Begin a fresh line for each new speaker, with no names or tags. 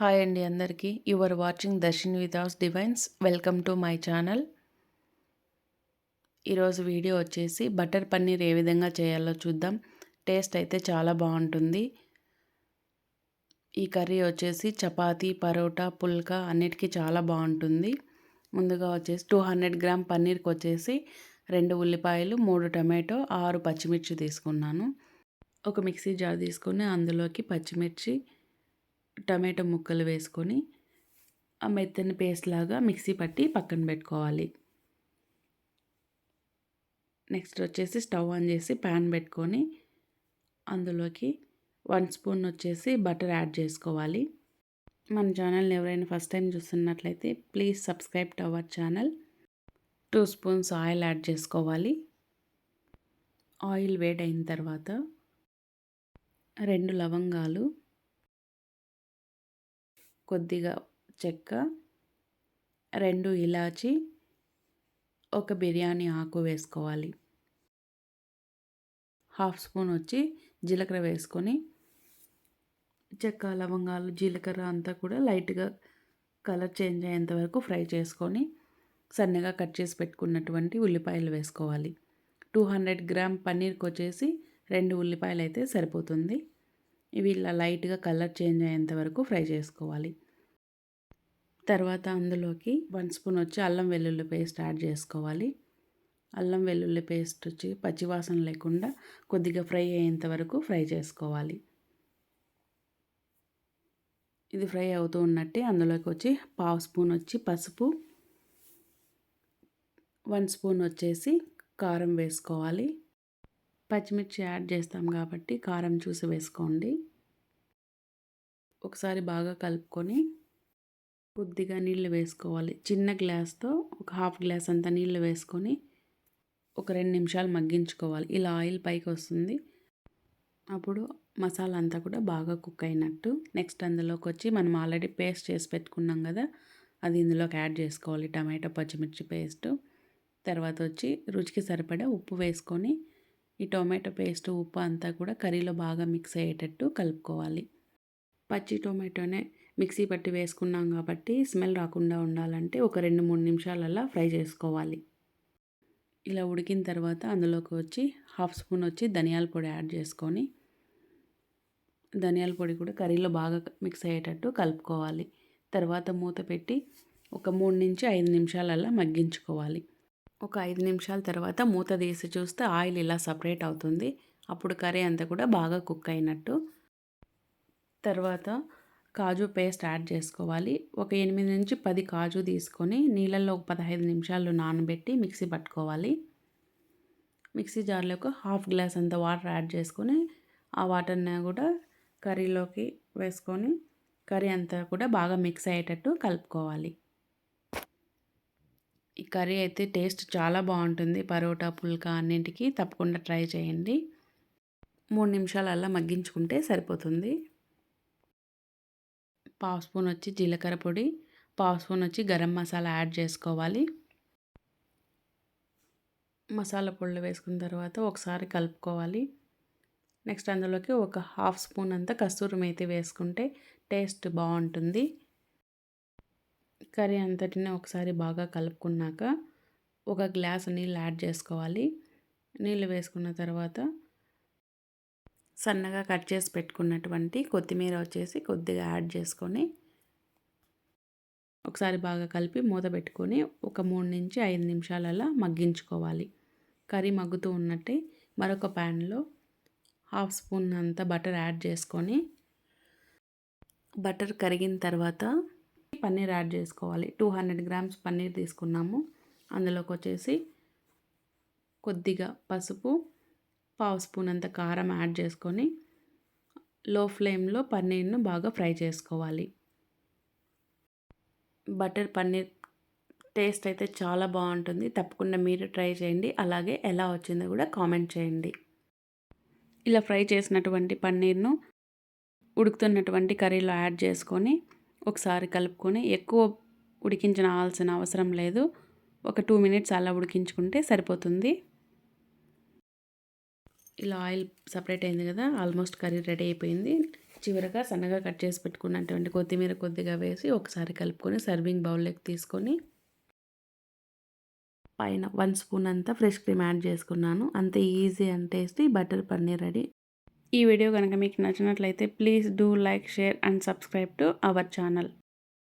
Hi అండి అందరికీ. You are watching Darshan Vidas divines welcome to my channel ఈరోజు video వచ్చేసి బటర్ పన్నీర్ ఏ విధంగా చేయాలో చూద్దాం. టేస్ట్ అయితే చాలా బాగుంటుంది. ఈ కర్రీ వచ్చేసి చపాతీ పరోటా పుల్కా అన్నిటికీ చాలా బాగుంటుంది. ముందుగా వచ్చేసి టూ హండ్రెడ్ గ్రామ్ పన్నీర్కి వచ్చేసి రెండు ఉల్లిపాయలు మూడు టమాటో ఆరు పచ్చిమిర్చి తీసుకున్నాను. ఒక మిక్సీ జార్ తీసుకుని అందులోకి పచ్చిమిర్చి టమాటో ముక్కలు వేసుకొని ఆ మెత్తని పేస్ట్ లాగా మిక్సీ పట్టి పక్కన పెట్టుకోవాలి. నెక్స్ట్ వచ్చేసి స్టవ్ ఆన్ చేసి ప్యాన్ పెట్టుకొని అందులోకి వన్ స్పూన్ వచ్చేసి బటర్ యాడ్ చేసుకోవాలి. మన ఛానల్ని ఎవరైనా ఫస్ట్ టైం చూస్తున్నట్లయితే please subscribe to our channel. Two spoons oil add చేసుకోవాలి. ఆయిల్ వేడ్ అయిన తర్వాత రెండు లవంగాలు కొద్దిగా చెక్క రెండు ఇలాచి ఒక బిర్యానీ ఆకు వేసుకోవాలి. హాఫ్ స్పూన్ వచ్చి జీలకర్ర వేసుకొని చెక్క లవంగాలు జీలకర్ర అంతా కూడా లైట్గా కలర్ చేంజ్ అయ్యేంత వరకు ఫ్రై చేసుకొని సన్నగా కట్ చేసి పెట్టుకున్నటువంటి ఉల్లిపాయలు వేసుకోవాలి. టూ హండ్రెడ్ గ్రామ్ పన్నీర్కి వచ్చేసి రెండు ఉల్లిపాయలు అయితే సరిపోతుంది. ఇవి ఇలా లైట్గా కలర్ చేంజ్ అయ్యేంత వరకు ఫ్రై చేసుకోవాలి. తర్వాత అందులోకి వన్ స్పూన్ వచ్చి అల్లం వెల్లుల్లి పేస్ట్ యాడ్ చేసుకోవాలి. అల్లం వెల్లుల్లి పేస్ట్ వచ్చి పచ్చివాసన లేకుండా కొద్దిగా ఫ్రై అయ్యేంత వరకు ఫ్రై చేసుకోవాలి. ఇది ఫ్రై అవుతూ ఉన్నట్టే అందులోకి వచ్చి పావు స్పూన్ వచ్చి పసుపు వన్ స్పూన్ వచ్చేసి కారం వేసుకోవాలి. పచ్చిమిర్చి యాడ్ చేస్తాం కాబట్టి కారం చూసి వేసుకోండి. ఒకసారి బాగా కలుపుకొని కొద్దిగా నీళ్ళు వేసుకోవాలి. చిన్న గ్లాస్తో ఒక హాఫ్ గ్లాస్ అంత నీళ్ళు వేసుకొని ఒక రెండు నిమిషాలు మగ్గించుకోవాలి. ఇలా ఆయిల్ పైకి వస్తుంది. అప్పుడు మసాలా అంతా కూడా బాగా కుక్ అయినట్టు. నెక్స్ట్ అందులోకి వచ్చి మనం ఆల్రెడీ పేస్ట్ చేసి పెట్టుకున్నాం కదా అది ఇందులోకి యాడ్ చేసుకోవాలి. టమాటో పచ్చిమిర్చి పేస్ట్. తర్వాత వచ్చి రుచికి సరిపడా ఉప్పు వేసుకొని ఈ టొమాటో పేస్ట్ ఉప్పు అంతా కూడా కర్రీలో బాగా మిక్స్ అయ్యేటట్టు కలుపుకోవాలి. పచ్చి టొమాటోనే మిక్సీ పట్టి వేసుకున్నాం కాబట్టి స్మెల్ రాకుండా ఉండాలంటే ఒక రెండు మూడు నిమిషాలల్లా ఫ్రై చేసుకోవాలి. ఇలా ఉడికిన తర్వాత అందులోకి వచ్చి హాఫ్ స్పూన్ వచ్చి ధనియాల పొడి యాడ్ చేసుకొని ధనియాల పొడి కూడా కర్రీలో బాగా మిక్స్ అయ్యేటట్టు కలుపుకోవాలి. తర్వాత మూత పెట్టి ఒక మూడు నుంచి ఐదు నిమిషాలల్లా మగ్గించుకోవాలి. ఒక ఐదు నిమిషాల తర్వాత మూత తీసి చూస్తే ఆయిల్ ఇలా సపరేట్ అవుతుంది. అప్పుడు కర్రీ అంతా కూడా బాగా కుక్ అయినట్టు. తర్వాత కాజు పేస్ట్ యాడ్ చేసుకోవాలి. ఒక ఎనిమిది నుంచి పది కాజు తీసుకొని నీళ్ళల్లో ఒక పదహైదు నిమిషాలు నానబెట్టి మిక్సీ పట్టుకోవాలి. మిక్సీ జార్లోకి హాఫ్ గ్లాస్ అంత వాటర్ యాడ్ చేసుకొని ఆ వాటర్ని కూడా కర్రీలోకి వేసుకొని కర్రీ అంతా కూడా బాగా మిక్స్ అయ్యేటట్టు కలుపుకోవాలి. ఈ కర్రీ అయితే టేస్ట్ చాలా బాగుంటుంది. పరోటా పుల్కా అన్నింటికి తప్పకుండా ట్రై చేయండి. మూడు నిమిషాలల్లా మగ్గించుకుంటే సరిపోతుంది. పావు స్పూన్ వచ్చి జీలకర్ర పొడి పావు స్పూన్ వచ్చి గరం మసాలా యాడ్ చేసుకోవాలి. మసాలా పొళ్ళు వేసుకున్న తర్వాత ఒకసారి కలుపుకోవాలి. నెక్స్ట్ అందులోకి ఒక హాఫ్ స్పూన్ అంతా కస్తూరి మేతి వేసుకుంటే టేస్ట్ బాగుంటుంది. కర్రీ అంతటిని ఒకసారి బాగా కలుపుకున్నాక ఒక గ్లాస్ నీళ్ళు యాడ్ చేసుకోవాలి. నీళ్ళు వేసుకున్న తర్వాత సన్నగా కట్ చేసి పెట్టుకున్నటువంటి కొత్తిమీర వచ్చేసి కొద్దిగా యాడ్ చేసుకొని ఒకసారి బాగా కలిపి మూత పెట్టుకొని ఒక మూడు నుంచి ఐదు నిమిషాలలో మగ్గించుకోవాలి. కర్రీ మగ్గుతూ ఉన్నట్టే మరొక ప్యాన్లో హాఫ్ స్పూన్ అంత బటర్ యాడ్ చేసుకొని బటర్ కరిగిన తర్వాత పన్నీర్ యాడ్ చేసుకోవాలి. టూ హండ్రెడ్ గ్రామ్స్ పన్నీర్ తీసుకున్నాము. అందులోకి వచ్చేసి కొద్దిగా పసుపు పావు స్పూన్ అంత కారం యాడ్ చేసుకొని లో ఫ్లేమ్లో పన్నీర్ను బాగా ఫ్రై చేసుకోవాలి. బటర్ పన్నీర్ టేస్ట్ అయితే చాలా బాగుంటుంది. తప్పకుండా మీరు ట్రై చేయండి. అలాగే ఎలా వచ్చిందో కూడా కామెంట్ చేయండి. ఇలా ఫ్రై చేసినటువంటి పన్నీర్ను ఉడుకుతున్నటువంటి కర్రీలో యాడ్ చేసుకొని ఒకసారి కలుపుకొని ఎక్కువ ఉడికించాల్సిన అవసరం లేదు. ఒక టూ మినిట్స్ అలా ఉడికించుకుంటే సరిపోతుంది. ఇలా ఆయిల్ సపరేట్ అయింది కదా ఆల్మోస్ట్ కర్రీ రెడీ అయిపోయింది. చివరగా సన్నగా కట్ చేసి పెట్టుకున్నటువంటి కొత్తిమీర కొద్దిగా వేసి ఒకసారి కలుపుకొని సర్వింగ్ బౌల్లోకి తీసుకొని పైన వన్ స్పూన్ అంతా ఫ్రెష్ క్రీమ్ యాడ్ చేసుకున్నాను. అంతే easy and tasty butter paneer ready. ఈ వీడియో కనుక మీకు నచ్చినట్లయితే please do like share and subscribe to our channel